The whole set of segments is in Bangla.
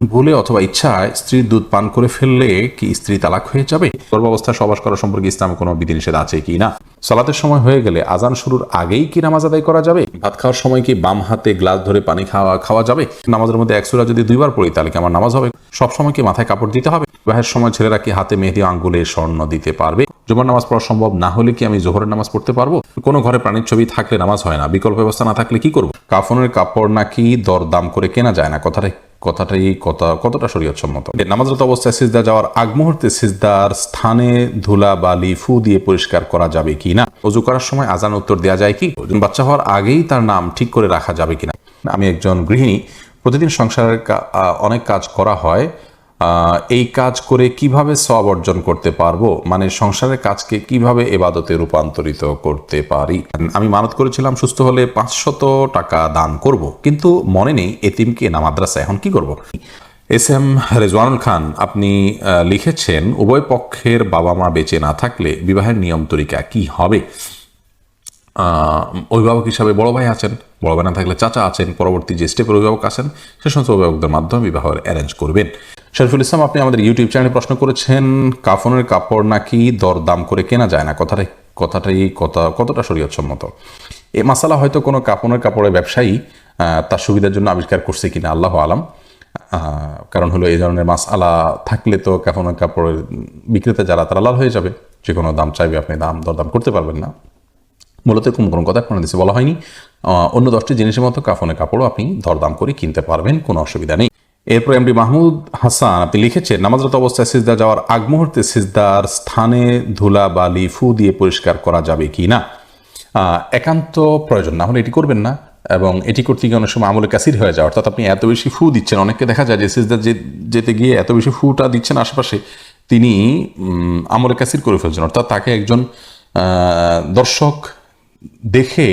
ভুলে অথবা ইচ্ছায় স্ত্রীর দুধ পান করে ফেললে কি স্ত্রী তালাক হয়ে যাবে? গর্ভাবস্থায় সবাস করা সম্পর্কে ইসলামে কোনো বিধিনিষেধ আছে কি না? সালাতের সময় হয়ে গেলে আজান শুরুর আগেই কি নামাজ আদায় করা যাবে? ভাত খাওয়ার সময় কি বাম হাতে গ্লাস ধরে পানি খাওয়া খাওয়া যাবে? নামাজের মধ্যে একসুরা যদি দুইবার পড়ি, তাহলে কি আমার নামাজ হবে? সব সময় কি মাথায় কাপড় দিতে হবে? বিবাহের সময় ছেলেরা কি হাতে মেহেদি আঙ্গুলে স্বর্ণ দিতে পারবে? জুমার নামাজ পড়া সম্ভব না হলে কি আমি জোহরের নামাজ পড়তে পারব? কোনো ঘরে প্রাণীর ছবি থাকলে নামাজ হয় না। বিকল্প ব্যবস্থা না থাকলে কি করব? কাফনের কাপড় নাকি দর দাম করে কেনা যায় না? কথাটাই কথাটাই কথা, কতটা শরীয়ত সম্মত নামাজরত অবস্থায় সিজদা যাওয়ার আগ মুহূর্তে সিজদার স্থানে ধুলা বালি ফু দিয়ে পরিষ্কার করা যাবে কি না? অজু করার সময় আজান উত্তর দেওয়া যায় কি? বাচ্চা হওয়ার আগেই তার নাম ঠিক করে রাখা যাবে কিনা আমি একজন গৃহিণী, প্রতিদিন সংসারের অনেক কাজ করা হয়। এই কাজ করে কীভাবে সব অর্জন করতে পারব? মানে সংসারের কাজকে কীভাবে এবাদতে রূপান্তরিত করতে পারি? আমি মানত করেছিলাম সুস্থ হলে পাঁচশত টাকা দান করব, কিন্তু মনে নেই এতিমকে না মাদ্রাসা এখন কি করব? এস এম রেজওয়ানুল খান, আপনি লিখেছেন, উভয় পক্ষের বাবা মা বেঁচে না থাকলে বিবাহের নিয়ম তরিকা কি হবে? অভিভাবক হিসাবে বড় ভাই আছেন, বড় ভাই না থাকলে চাচা আছেন, পরবর্তী যে স্টেপের অভিভাবক আছেন, সে সমস্ত অভিভাবকদের মাধ্যমে বিবাহ অ্যারেঞ্জ করবেন। শরীফুল ইসলাম, আপনি আমাদের ইউটিউব চ্যানেলে প্রশ্ন করেছেন, কাফনের কাপড় নাকি দরদাম করে কেনা যায় না? কথাটাই কথাটাই কথা কতটা শরীয়তসম্মত? এ মাসালা হয়তো কোনো কাপনের কাপড়ের ব্যবসায়ী তার সুবিধার জন্য আবিষ্কার করছে কিনা, আল্লাহ আলাম। কারণ হলো এই ধরনের মাস আলা থাকলে তো কাপনের কাপড়ের বিক্রেতা যারা, তারা লাল হয়ে যাবে। যে কোনো দাম চাইবে, আপনি দাম দরদাম করতে পারবেন না। মূলত এরকম কোনো কথা কোনো দেশে বলা হয়নি। অন্য দশটি জিনিসের মতো কাফনের কাপড়ও আপনি দরদাম করে কিনতে পারবেন, কোনো অসুবিধা নেই। এরপর এমডি মাহমুদ হাসান, আপনি লিখেছেন, নামাজরত অবস্থায় সিজদা যাওয়ার আগ মুহূর্তে সিজদার স্থানে ধুলা, বালি, ফু দিয়ে পরিষ্কার করা যাবে কি না? একান্ত প্রয়োজন, না হলে এটি করবেন না, এবং এটি করতে গিয়ে অনেক সময় আমলে কাসির হয়ে যায়, অর্থাৎ আপনি এত বেশি ফু দিচ্ছেন। অনেককে দেখা যায় যে সিজদা যেতে গিয়ে এত বেশি ফুটা দিচ্ছেন আশেপাশে, তিনি আমলে কাসির করে ফেলছেন। অর্থাৎ তাকে একজন দর্শক দেখে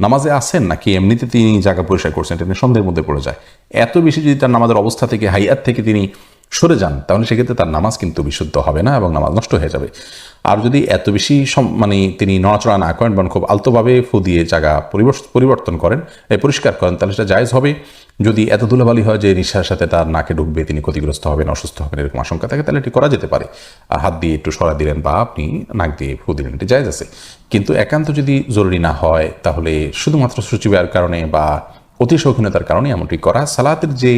নামাজে আসেন নাকি এমনিতে তিনি জায়গা পরিষ্কার করছেন এটা সন্দেহের মধ্যে পড়ে যায়। এত বেশি যদি তার নামাজের অবস্থা থেকে, হাইয়াত থেকে তিনি সরে যান, তাহলে সেক্ষেত্রে তার নামাজ কিন্তু বিশুদ্ধ হবে না এবং নামাজ নষ্ট হয়ে যাবে। আর যদি এত বেশি মানে তিনি নড়াচড়া না করেন বা খুব আলতোভাবে ফু দিয়ে জায়গা পরিবর্তন করেন পরিষ্কার করেন, তাহলে সেটা জায়জ হবে। যদি এত ধুলাবালি হয় যে নিঃশ্বাসের সাথে তার নাকে ঢুকবে, তিনি ক্ষতিগ্রস্ত হবেন, অসুস্থ হবেন, এরকম আশঙ্কা থাকে, তাহলে এটি করা যেতে পারে। হাত দিয়ে একটু সরা দিলেন বা আপনি নাক দিয়ে ফু দিলেন, এটি জায়জ আছে। কিন্তু একান্ত যদি জরুরি না হয়, তাহলে শুধুমাত্র সচিবের কারণে বা অতি শৌখিনতার কারণে এমনটি করা, সালাতের যে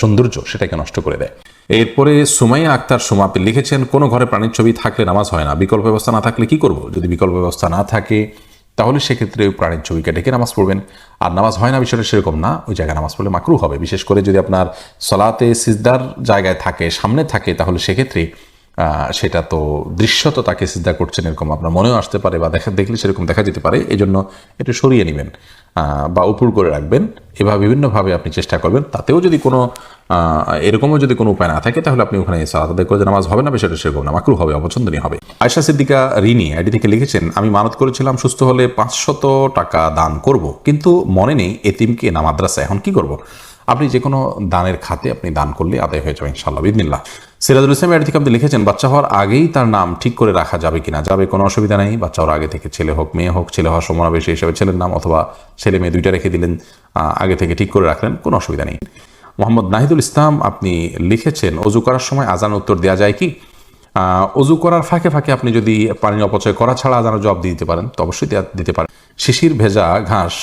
সৌন্দর্য, সেটাকে নষ্ট করে দেয়। এরপরে সুমাইয়া আক্তার সুমাপি লিখেছেন, কোনো ঘরে প্রাণীর ছবি থাকলে নামাজ হয় না। বিকল্প ব্যবস্থা না থাকলে কি করব? যদি বিকল্প ব্যবস্থা না থাকে, তাহলে সেক্ষেত্রে ওই প্রাণীর ছবিকে ডেকে নামাজ পড়বেন? আর নামাজ হয় না বিষয়টা সেরকম না, ওই জায়গায় নামাজ পড়লে মাকরু হবে। বিশেষ করে যদি আপনার সলাতে সিজদার জায়গায় থাকে, সামনে থাকে, তাহলে সেক্ষেত্রে সেটা তো দৃশ্যত তাকে সিদ্ধা করছেন এরকম আপনার মনেও আসতে পারে বা দেখা দেখলে সেরকম দেখা যেতে পারে এই জন্য একটু সরিয়ে নেবেন বা উপর করে রাখবেন, এভাবে বিভিন্নভাবে আপনি চেষ্টা করবেন, তাতেও যদি কোনো এরকমও যদি কোনো উপায় না থাকে, তাহলে আপনি ওখানে সালাত করে যে নামাজ হবে না, বিষয়টা সেরকম না মাকরু হবে, অপছন্দনীয় হবে। আয়সা সিদ্দিকা রিনি আইডি থেকে লিখেছেন, আমি মানত করেছিলাম সুস্থ হলে পাঁচশত টাকা দান করব, কিন্তু মনে নেই এতিমকে না মাদ্রাসা এখন কি করব? আপনি যে কোনো দানের খাতে আপনি দান করলে আদায় হয়ে যাবে ইনশাল্লাহ বিদিনিল্লাহ সিরাজুল ইসলাম থেকে আপনি লিখেছেন, বাচ্চা হওয়ার আগেই তার নাম ঠিক করে রাখা যাবে কিনা, যাবে কোনো অসুবিধা নেই, বাচ্চা হওয়ার আগে থেকে ছেলে হোক, মেয়ে হোক, ছেলে হওয়ার সমাবেশে হিসেবে ছেলের নাম অথবা ছেলে মেয়ে দুইটা রেখে দিলেন আগে থেকে ঠিক করে রাখলেন, কোনো অসুবিধা নেই। মোহাম্মদ নাহিদুল ইসলাম, আপনি লিখেছেন, অজু করার সময় আজান উত্তর দেওয়া যায় কি? অজু করার ফাঁকে ফাঁকে আপনি যদি পানি অপচয় করা ছাড়া আজানের জবাব দিতে পারেন, তো অবশ্যই দিতে পারেন। শিশির ভেজা ঘাস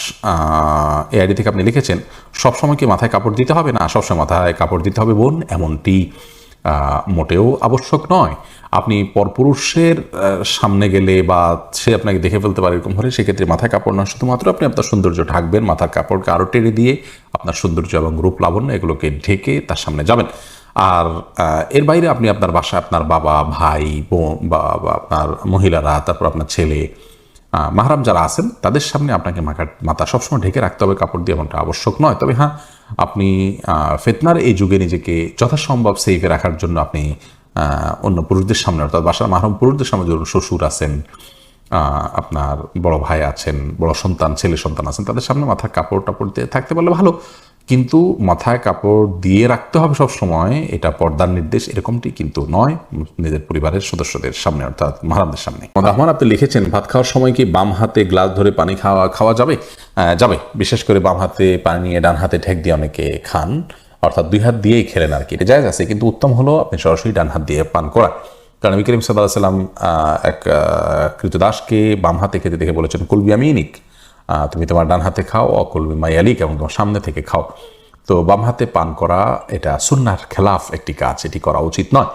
এই আইডি থেকে আপনি লিখেছেন, সবসময় কি মাথায় কাপড় দিতে হবে? না, সবসময় মাথায় কাপড় দিতে হবে বোন, এমনটি মোটেও আবশ্যক নয়। আপনি পরপুরুষের সামনে গেলে বা সে আপনাকে দেখে ফেলতে পারে এরকম হলে সেক্ষেত্রে মাথায় কাপড় না শুধুমাত্র আপনি আপনার সৌন্দর্য ঢাকবেন, মাথার কাপড়কে আরও টেনে দিয়ে আপনার সৌন্দর্য এবং রূপ লাবণ্য এগুলোকে ঢেকে তার সামনে যাবেন। আর এর বাইরে আপনি আপনার বাসায় আপনার বাবা, ভাই, বোন, বা আপনার মহিলারা, তারপর আপনার ছেলে মাহারাম যারা আছেন, তাদের সামনে আপনাকে মাথা মাথা সবসময় ঢেকে রাখতে হবে। কাপড় দিয়ে এমনটা আবশ্যক নয়। তবে হ্যাঁ আপনি ফেতনার এই যুগে নিজেকে যথাসম্ভব সেফে রাখার জন্য আপনি অন্য পুরুষদের সামনে, অর্থাৎ বাসার মাহরম পুরুষদের সামনে ধরুন শ্বশুর আছেন আপনার বড় ভাই আছেন, বড় সন্তান, ছেলে সন্তান আছেন, তাদের সামনে মাথায় কাপড় টাপড় দিয়ে থাকতে পারলে ভালো। কিন্তু মাথায় কাপড় দিয়ে রাখতে হবে সব সময় এটা পর্দার নির্দেশ এরকমটি কিন্তু নয় নিজের পরিবারের সদস্যদের সামনে অর্থাৎ মহারামদের সামনে। রহমান আপনি লিখেছেন ভাত খাওয়ার সময় কি বাম হাতে গ্লাস ধরে পানি খাওয়া খাওয়া যাবে? যাবে। বিশেষ করে বাম হাতে পানি নিয়ে ডান হাতে ঠেক দিয়ে অনেকে খান অর্থাৎ দুই হাত দিয়েই খেলেন আর কি। এটা জায়গা আছে কিন্তু উত্তম হলো আপনি সরাসরি ডান হাত দিয়ে পান করা কারণ নবী করিম সাল্লাহ সাল্লাম এক কৃতদাসকে বাম হাতে খেতে দেখে বলেছেন কুলবি আমিনিক। আহ, তুমি তোমার ডান হাতে খাও অকুলবি মাইয়ালিক এবং তোমার সামনে থেকে খাও। তো বাম হাতে পান করা, এটা সুন্নার খেলাফ একটি কাজ, এটি করা উচিত নয়।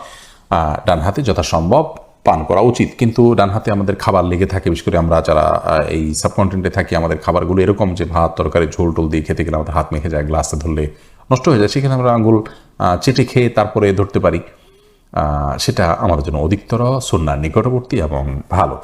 ডান হাতে যথাসম্ভব পান করা উচিত। কিন্তু ডান হাতে আমাদের খাবার লেগে থাকে, বিশেষ করে আমরা যারা এই সাবকন্টিনেন্টে থাকি, আমাদের খাবারগুলো এরকম যে ভাত, তরকারি, ঝোল টোল দিয়ে খেতে গেলে আমাদের হাত মেখে যায় গ্লাসে ধরলে নষ্ট হয়ে যায়, সেখানে আমরা আঙুল চেটে খেয়ে তারপরে ধরতে পারি। সেটা আমাদের জন্য অধিকতর সন্ন্যার নিকটবর্তী এবং ভালো।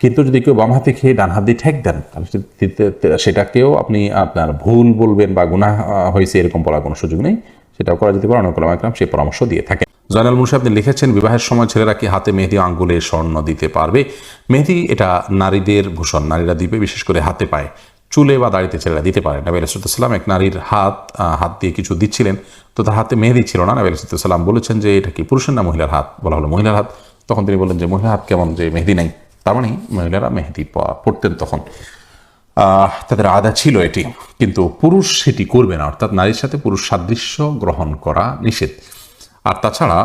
কিন্তু যদি কেউ বাম হাতে খেয়ে ডান হাত দিয়ে ঠেক দেন তাহলে সেটাকেও আপনি আপনার ভুল বলবেন বা আহ, হয়েছে এরকম বলার কোনো সুযোগ নেই। সেটাও করা যেতে পারে। অনেক একরাম সেই পরামর্শ দিয়ে থাকেন। জয়নাল মুন্সি আপনি লিখেছেন বিবাহের সময় ছেলেরা কি হাতে মেহেদি আঙ্গুলে স্বর্ণ দিতে পারবে? মেহেদি এটা নারীদের ভূষণ নারীরা দিবে বিশেষ করে হাতে পায়। চুলে বা দাড়িতে ছেলেরা দিতে পারে। নবী আলাইসাল্লাম এক নারীর হাত হাত দিয়ে কিছু দিচ্ছিলেন তো তার হাতে মেহেদি ছিল না। নবী আলাইসাল্লাম বলেছেন যে এটা কি পুরুষের না মহিলার হাত? বলা হলো মহিলার হাত। তখন তিনি বললেন যে মহিলার হাত কেমন যে মেহেদি নাই। তার মানে মহিলারা মেহেদি পড়তেন তখন। তাদের আদা ছিল এটি, কিন্তু পুরুষ সেটি করবে না, অর্থাৎ নারীর সাথে পুরুষ সাদৃশ্য গ্রহণ করা নিষেধ। আর তাছাড়া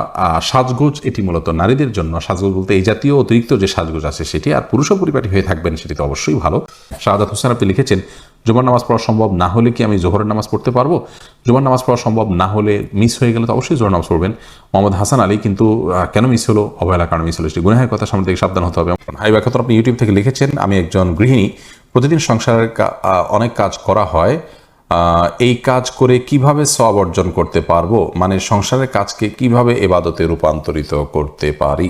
সাজগোজ এটি মূলত নারীদের জন্য, সাজগোজ বলতে এই জাতীয় অতিরিক্ত যে সাজগোজ আছে সেটি, আর পুরুষও পরিপাটি হয়ে থাকবেন সেটি তো অবশ্যই ভালো। শাহাদ হোসেন আপনি লিখেছেন জুমার নামাজ পড়া সম্ভব না হলে কি আমি জোহরের নামাজ পড়তে পারব? জুমার নামাজ পড়া সম্ভব না হলে মিস হয়ে গেলে তো অবশ্যই জোহর নামাজ পড়বেন। মোহাম্মদ হাসান আলী কিন্তু কেন মিস হলো? অবহেলা কারণ মিস হলো। সেটি গুনাহের কথা সামনে থেকে সাবধান হতে হবে। হাই ব্যাখ্যা আপনি ইউটিউব থেকে লিখেছেন, আমি একজন গৃহিণী। প্রতিদিন সংসারের অনেক কাজ করা হয়। এই কাজ করে কীভাবে সব অর্জন করতে পারব? মানে সংসারের কাজকে কীভাবে এবাদতে রূপান্তরিত করতে পারি?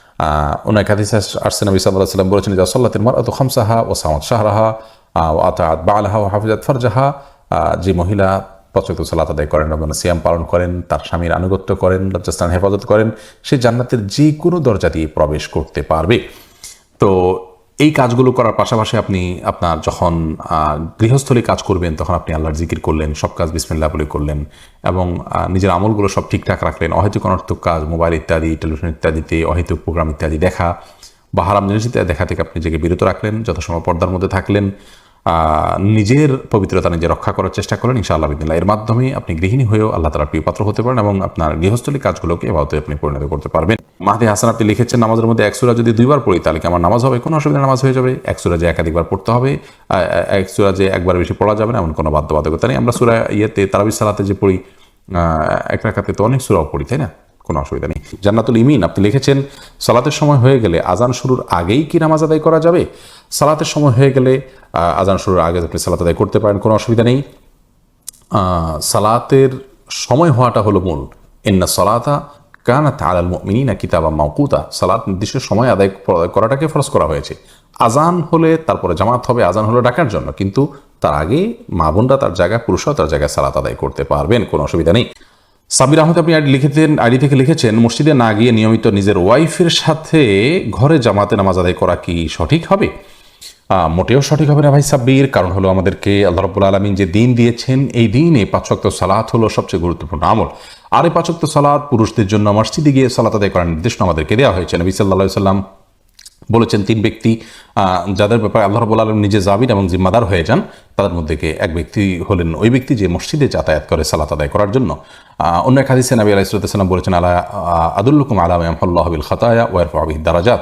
অনেক হাদিসে আসছে নবী সাল্লাহ সাল্লাম বলেছেন যে তিন মার খামসাহা ও সামাদ শাহরাহা ও আতাহাত বা আলহা ও হাফিজাত ফরজাহা যে মহিলা পচক্ত সালাত আদায় করেন রমজান সিয়াম পালন করেন, তার স্বামীর আনুগত্য করেন, লজ্জাস্থান হেফাজত করেন, সে জান্নাতের যে কোনো দরজা দিয়ে প্রবেশ করতে পারবে। তো এই কাজগুলো করার পাশাপাশি আপনি আপনার যখন গৃহস্থলী কাজ করবেন, তখন আপনি আল্লাহর জিকির করলেন, সব কাজ বিসমিল্লা বলে করলেন এবং নিজের আমলগুলো সব ঠিকঠাক রাখলেন। অহেতুক অনর্থক কাজ, মোবাইল ইত্যাদি টেলিভিশন ইত্যাদিতে, অহেতুক প্রোগ্রাম ইত্যাদি দেখা বা হারাম জিনিস দেখা থেকে আপনি নিজেকে বিরত রাখলেন যথাসময় পর্দার মধ্যে থাকলেন। নিজের পবিত্রতা নিজে রক্ষা করার চেষ্টা করেন ইনশাআল্লাহ বিদিল্লাহ এর মাধ্যমে আপনি গৃহিণী হয়েও আল্লাহ তালার প্রিয় পাত্র হতে পারেন এবং আপনার গৃহস্থলী কাজগুলোকে এভাবে আপনি পরিণত করতে পারবেন। মাহদি হাসান আপনি লিখেছেন নামাজের মধ্যে এক সুরা যদি দুইবার পড়ি তাহলে কি আমার নামাজ হবে? কোনো অসুবিধা নামাজ হয়ে যাবে। এক সুরা যে একাধিকবার পড়তে হবে আহ, এক সুরা যে একবার বেশি পড়া যাবে না এমন কোনো বাধ্যবাধকতা নেই। আমরা সুরা ইয়েতে তারাবি সালাতে যে পড়ি এক রাখাতে তো অনেক সুরাও পড়ি তাই না? কোনো অসুবিধা নেই। জান্নাতুল ইমিন, আপনি লিখেছেন, সালাতের সময় হয়ে গেলে আজান শুরুর আগেই কি নামাজ আদায় করা যাবে? সালাতের সময় হয়ে গেলে আজান শুরুর আগে আপনি সালাত আদায় করতে পারেন, কোনো অসুবিধা নেই। সালাতের সময় হওয়াটা হলো মূল। এন্না সলাতা কানা তালাল মিনা কিতাবা মাউকুতা সালাত নির্দিষ্ট সময় আদায় করাটাকে ফরজ করা হয়েছে। আজান হলে তারপরে জামাত হবে আজান হলো ডাকার জন্য। কিন্তু তার আগে মা বোনরা তার জায়গায় পুরুষরা তার জায়গায় সালাত আদায় করতে পারবেন, কোনো অসুবিধা নেই। সাবির আহমদ, আপনি আইডি লিখেছেন, আইডি থেকে লিখেছেন, মসজিদে না গিয়ে নিয়মিত নিজের ওয়াইফের সাথে ঘরে জামাতে নামাজ আদায় করা কি সঠিক হবে? মোটেও সঠিক হবে না ভাই সাব্বির। কারণ হলো আমাদেরকে আল্লাহ রব্বুল আলমিন যে দিন দিয়েছেন, এই দিনে পাঁচক্ত সালাত হলো সবচেয়ে গুরুত্বপূর্ণ আমল। আর এই পাঁচক্ত সালাত পুরুষদের জন্য মসজিদে গিয়ে সালাত আদায় করার নির্দেশনা আমাদেরকে দেওয়া হয়েছে। নবী সাল্লাহ সাল্লাম বলেছেন তিন ব্যক্তি যাদের ব্যাপারে আল্লাহ রবুল আলম নিজে জাবিন এবং জিম্মাদার হয়ে যান, তাদের মধ্যে এক ব্যক্তি হলেন ওই ব্যক্তি যে মসজিদে যাতায়াত করে সালাত আদায় করার জন্য। অন্য এক হাদিসে নবী আলাইসাল্লাম বলেছেন, আলা আদুল্লুকুম আলাম আমফল্লাহ বিল খাতায়া ওয়ার আবিহ দারাজাত।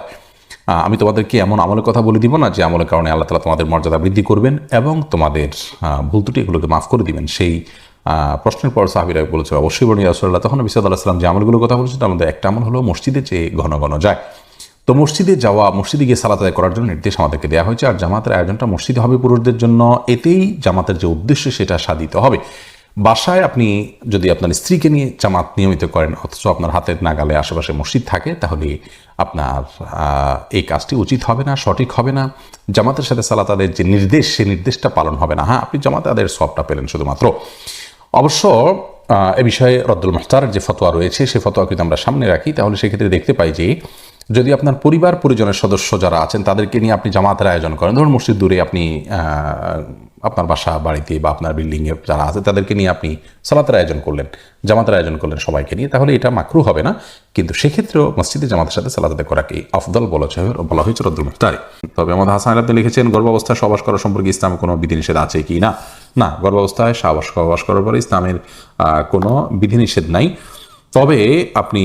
আমি তোমাদেরকে এমন আমলের কথা বলে দিব না, যে আমলের কারণে আল্লাহ তালা তোমাদের মর্যাদা বৃদ্ধি করবেন এবং তোমাদের ভুল ত্রুটি এগুলোকে মাফ করে দিবেন। সেই প্রশ্নের পর সাহাবিরা বলেছে, অবশ্যই বর্ণী রাসুল্লাহ তখন বিসাদ আল্লাহ সাল্লাম যে আমলগুলোর কথা বলেছে তার মধ্যে একটা আমল হলো মসজিদে যে ঘন ঘন যায়। তো মসজিদে যাওয়া, মসজিদে গিয়ে সালাত আদায় করার জন্য নির্দেশ আমাদেরকে দেওয়া হয়েছে। আর জামাতের আয়োজনটা মসজিদে হবে পুরুষদের জন্য। এতেই জামাতের যে উদ্দেশ্য সেটা সাধিত হবে। বাসায় আপনি যদি আপনার স্ত্রীকে নিয়ে জামাত নিয়মিত করেন, অথচ আপনার হাতের নাগালে আশেপাশে মসজিদ থাকে, তাহলে আপনার এই কাজটি উচিত হবে না, সঠিক হবে না। জামাতের সাথে সালাত আদায়ের যে নির্দেশ সেই নির্দেশটা পালন হবে না। হ্যাঁ আপনি জামাতে আদায়ের সবটা পেলেন শুধুমাত্র। অবশ্য এ বিষয়ে রদ্দুল মুখতারের যে ফতোয়া রয়েছে, সে ফতোয়া কিন্তু আমরা সামনে রাখি। তাহলে সেক্ষেত্রে দেখতে পাই যে যদি আপনার পরিবার পরিজনের সদস্য যারা আছেন, তাদেরকে নিয়ে আপনি জামাতের আয়োজন করেন। ধরুন মসজিদ দূরে আপনি আপনার বাসা, বাড়িতে বা আপনার বিল্ডিংয়ে যারা আছে, তাদেরকে নিয়ে আপনি সালাতের আয়োজন করলেন, জামাতের আয়োজন করলেন সবাইকে নিয়ে, তাহলে এটা মাকরু হবে না। কিন্তু সেক্ষেত্রেও মসজিদে জামাতের সাথে সালাতে করাকে আফদল বলা বলা হয়েছে রদ্দুল মুখতারি। তবে আমাদের হাসান আপনি লিখেছেন, গর্ভাবস্থায় সবাস করা সম্পর্কে ইসলাম কোনো বিধিনিষেধ আছে কি না? না, গর্ভাবস্থায় সাবাস সহবাস করার পরে ইসলামের কোনো বিধিনিষেধ নাই। তবে আপনি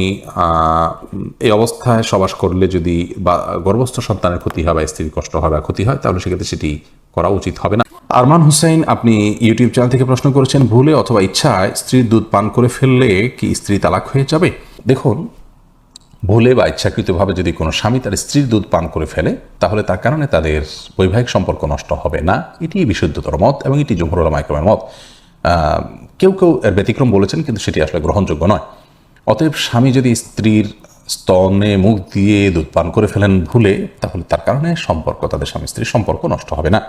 এই অবস্থায় সবাস করলে যদি বা, গর্ভস্থ সন্তানের ক্ষতি হয় বা স্ত্রীর কষ্ট হয় বা ক্ষতি হয়, তাহলে সেক্ষেত্রে সেটি করা উচিত হবে না। আরমান হুসাইন, আপনি ইউটিউব চ্যানেল থেকে প্রশ্ন করেছেন, ভুলে অথবা ইচ্ছায় স্ত্রীর দুধ পান করে ফেললে কি স্ত্রী তালাক হয়ে যাবে? দেখুন, ভুলে বা ইচ্ছাকৃতভাবে যদি কোনো স্বামী তার স্ত্রীর দুধ পান করে ফেলে, তাহলে তার কারণে তাদের বৈবাহিক সম্পর্ক নষ্ট হবে না। এটি বিশুদ্ধতর মত এবং এটি জমহুর মাইক্রমের মত। কেউ কেউ এর ব্যতিক্রম বলেছেন, কিন্তু সেটি আসলে গ্রহণযোগ্য নয়। অতএব স্বামী যদি স্ত্রীর স্তনে মুখ দিয়ে দুধ পান করে ফেলেন ভুলে, তাহলে তার কারণে সম্পর্ক, তাদের স্বামী স্ত্রীর সম্পর্ক নষ্ট হবে না।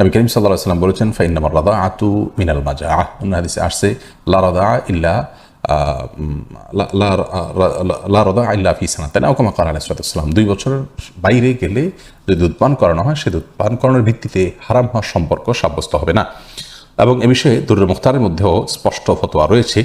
নবী করিম সাল্লাহ সাল্লাম বলেছেন ফাইনামার রাদা আতু মিনাল মাজা আহ হাদিসে আসছে, লা রাদা ইল্লা লা- রদা ফি সানাতেন। ওকামা কার আলাইসালাম দুই বছরের বাইরে গেলে যদি দুধ পান করানো হয়, সে দুধ পান করানোর ভিত্তিতে হারাম হওয়ার সম্পর্ক সাব্যস্ত হবে না। এবং এ বিষয়ে দুর্র মুখতারের মধ্যেও স্পষ্ট ফতোয়া রয়েছে।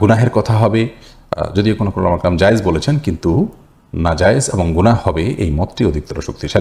গুনাহের কথা হবে। যদিও কোনো কোনো জায়েজ বলেছেন, কিন্তু না জায়েজ এবং গুনাহ হবে এই মতটি অধিকতর শক্তিশালী।